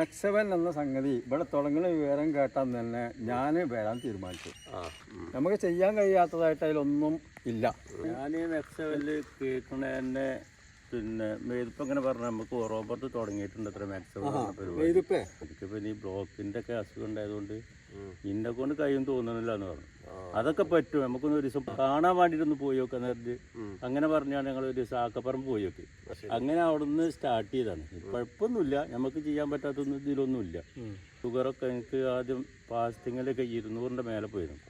എക്സവൻ എന്ന സംഗതി ഇവിടെ തുടങ്ങുന്ന വിവരം കേട്ടാൽ തന്നെ ഞാൻ വരാൻ തീരുമാനിച്ചു. നമുക്ക് ചെയ്യാൻ കഴിയാത്തതായിട്ട് അതിലൊന്നും ഇല്ല. ഞാൻ കേൾക്കണ തന്നെ പിന്നെ മേതിപ്പം ഇങ്ങനെ പറഞ്ഞു നമുക്ക് റോബർട്ട് തുടങ്ങിയിട്ടുണ്ട് അത്ര മാക്സിമം പരിപാടി. ബ്ലോക്കിന്റെ ഒക്കെ അസുഖം ഉണ്ടായതുകൊണ്ട് ഇന്നെ കൊണ്ട് കഴിയും തോന്നുന്നില്ല എന്ന് പറഞ്ഞു. അതൊക്കെ പറ്റും. നമുക്കൊന്ന് ഒരു ദിവസം കാണാൻ വേണ്ടിയിട്ടൊന്ന് പോയി നോക്കാൻ നേരത്തെ അങ്ങനെ പറഞ്ഞാണ് ഞങ്ങൾ ഒരു ദിവസം ആക്കപ്പുറം പോയി നോക്കി. അങ്ങനെ അവിടുന്ന് സ്റ്റാർട്ട് ചെയ്താണ് കുഴപ്പമൊന്നുമില്ല. നമുക്ക് ചെയ്യാൻ പറ്റാത്തൊന്നും ഇതിലൊന്നുമില്ല. ഷുഗറൊക്കെ എനിക്ക് ആദ്യം ഫാസ്റ്റിങ്ങിലൊക്കെ ഇരുന്നൂറിന്റെ മേലെ പോയിരുന്നു.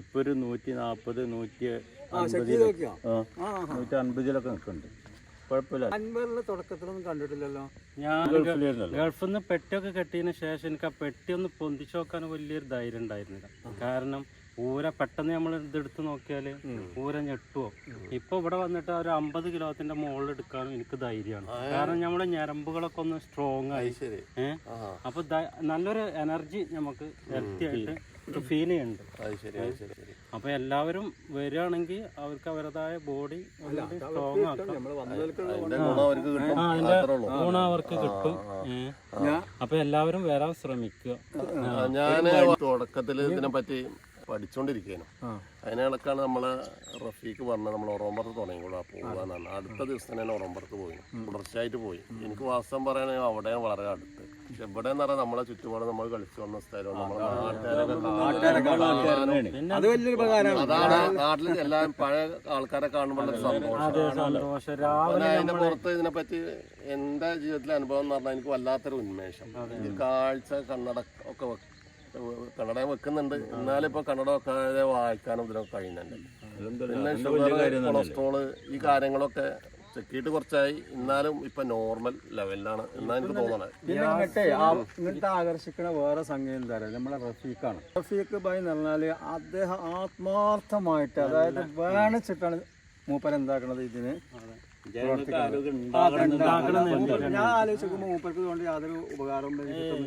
ഇപ്പൊ ഒരു നൂറ്റി നാൽപ്പത് നൂറ്റി അൻപതിലൊക്കെ. നൂറ്റി അൻപതിലൊക്കെ നിൽക്കുന്നുണ്ട്. കുഴപ്പമില്ല. തുടക്കത്തിലൊന്നും കണ്ടിട്ടില്ലല്ലോ. ഞാൻ ഗൾഫിലായിരുന്നല്ലോ ഗൾഫിൽ നിന്ന് പെട്ടിയൊക്കെ കെട്ടിയതിന് ശേഷം എനിക്ക് ആ പെട്ടി ഒന്ന് പൊന്തിച്ചു നോക്കാൻ വലിയൊരു ധൈര്യം ഉണ്ടായിരുന്നില്ല. കാരണം പൂര പെട്ടെന്ന് നമ്മൾ ഇതെടുത്ത് നോക്കിയാൽ പൂര ഞെട്ടുവോ? ഇപ്പൊ ഇവിടെ വന്നിട്ട് ഒരു അമ്പത് കിലോത്തിന്റെ മുകളിൽ എടുക്കാനും എനിക്ക് ധൈര്യമാണ്. കാരണം നമ്മുടെ ഞരമ്പുകളൊക്കെ ഒന്ന് സ്ട്രോങ് ആയി. ഏഹ് അപ്പൊ നല്ലൊരു എനർജി നമുക്ക് ഹെൽത്തി ആയിട്ട് ഫീൽ ചെയ്യുന്നുണ്ട്. അപ്പൊ എല്ലാവരും വരികയാണെങ്കിൽ അവർക്ക് അവരുടേതായ ബോഡി സ്ട്രോങ് ആക്കാം. ഗുണം അവർക്ക് കിട്ടും. അപ്പൊ എല്ലാവരും വരാൻ ശ്രമിക്കുക. ഞാൻ തുടക്കത്തിൽ ഇതിനെ പറ്റി പഠിച്ചോണ്ടിരിക്കുന്നു അതിനിടക്കാണ് നമ്മളെ റഫീക്ക് പറഞ്ഞ നമ്മൾ ഒറോമ്പറത്ത് തുടങ്ങിക്കൂടാ പോകാന്നാണ് അടുത്ത ദിവസം തന്നെ ഒറോമ്പറത്ത് പോയി. തുടർച്ചയായിട്ട് പോയി. എനിക്ക് വാസ്തവം പറയുകയാണെങ്കിൽ അവിടെ വളരെ അടുത്ത്. ഇവിടെ എന്ന് പറഞ്ഞാൽ നമ്മളെ ചുറ്റുപാട് നമ്മൾ കളിച്ചു വന്ന സ്ഥലം നമ്മളെ നാട്ടുകാരൊക്കെ കാണാനും അത് വലിയൊരു ഉപകാരമാണ് അതാണ് നാട്ടിൽ എല്ലാ പഴയ ആൾക്കാരെ കാണുമ്പോൾ അതിന്റെ പുറത്ത് ഇതിനെപ്പറ്റി എന്റെ ജീവിതത്തിലെ അനുഭവം എന്ന് പറഞ്ഞാൽ എനിക്ക് വല്ലാത്തൊരു ഉന്മേഷം. ഈ കാഴ്ച കണ്ണട ഒക്കെ കണ്ണട വെക്കുന്നുണ്ട്. എന്നാലും ഇപ്പൊ കണ്ണട വെക്കാതെ വായിക്കാനും ഇതിനൊക്കെ കഴിയുന്നുണ്ട് പിന്നെ ഷുഗർ കൊളസ്ട്രോൾ ഈ കാര്യങ്ങളൊക്കെ ചെക്കിയിട്ട് കുറച്ചായി. എന്നാലും ഇപ്പൊ നോർമൽ ലെവലിലാണ് എന്നാ എനിക്ക് തോന്നണേ. ഇങ്ങനത്തെ ഇങ്ങോട്ടേ ആകർഷിക്കുന്ന വേറെ സംഗതി എന്താ പറയുക നമ്മളെ റഫീഖാണ്. റഫീഖ് ഭായി എന്ന് പറഞ്ഞാൽ അദ്ദേഹം ആത്മാർത്ഥമായിട്ട് അതായത് വേണിച്ചിട്ടാണ് മൂപ്പൻ എന്താക്കണത് ഇതിന് ഞാൻ ആലോചിക്കുമ്പോൾ മൂപ്പർക്ക് കൊണ്ട് യാതൊരു ഉപകാരവും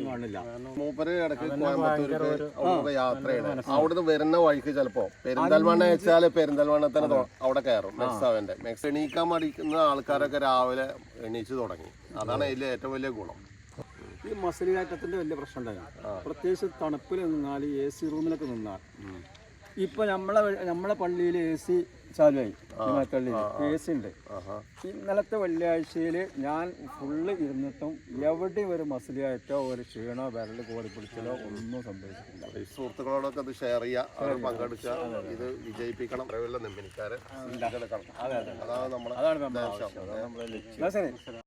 കാണില്ല. മൂപ്പര് ഇടയ്ക്ക് കോയമ്പത്തൂർക്ക് യാത്രയാണ്. അവിടുന്ന് വരുന്ന വഴിക്ക് ചിലപ്പോ പെരിന്തൽമണ്ണ വെച്ചാൽ പെരിന്തൽമണ്ണ തന്നെ അവിടെ കയറും മെക്സാവന്റെ. മെക്സ് എണീക്കാൻ മടിക്കുന്ന ആൾക്കാരൊക്കെ രാവിലെ എണീച്ചു തുടങ്ങി. അതാണ് അതിലെ ഏറ്റവും വലിയ ഗുണം. ഈ മസിൽ കയറ്റത്തിന്റെ വലിയ പ്രശ്നം ഉണ്ടായിരുന്നു പ്രത്യേകിച്ച് തണുപ്പിൽ നിന്നാൽ എ സി റൂമിലൊക്കെ നിന്നാൽ. ഇപ്പൊ നമ്മളെ നമ്മളെ പള്ളിയിൽ എ സി ചാലുമായി പള്ളിയിൽ കേസുണ്ട്. സി ഉണ്ട് ഇന്നലത്തെ വെള്ളിയാഴ്ചയിൽ ഞാൻ ഫുള്ള് ഇരുന്നിട്ടും എവിടെയും ഒരു മസിലിയായിട്ടോ ഒരു ക്ഷീണോ വിരൽ കോടി പിടിച്ചലോ ഒന്നും സംഭവിച്ചിട്ടില്ല. സുഹൃത്തുക്കളോടൊക്കെ ഇത് ഷെയർ ചെയ്യുക അവർ പങ്കെടുക്കുക ഇത് വിജയിപ്പിക്കണം. അതാണ് നമ്മുടെ ലക്ഷ്യം.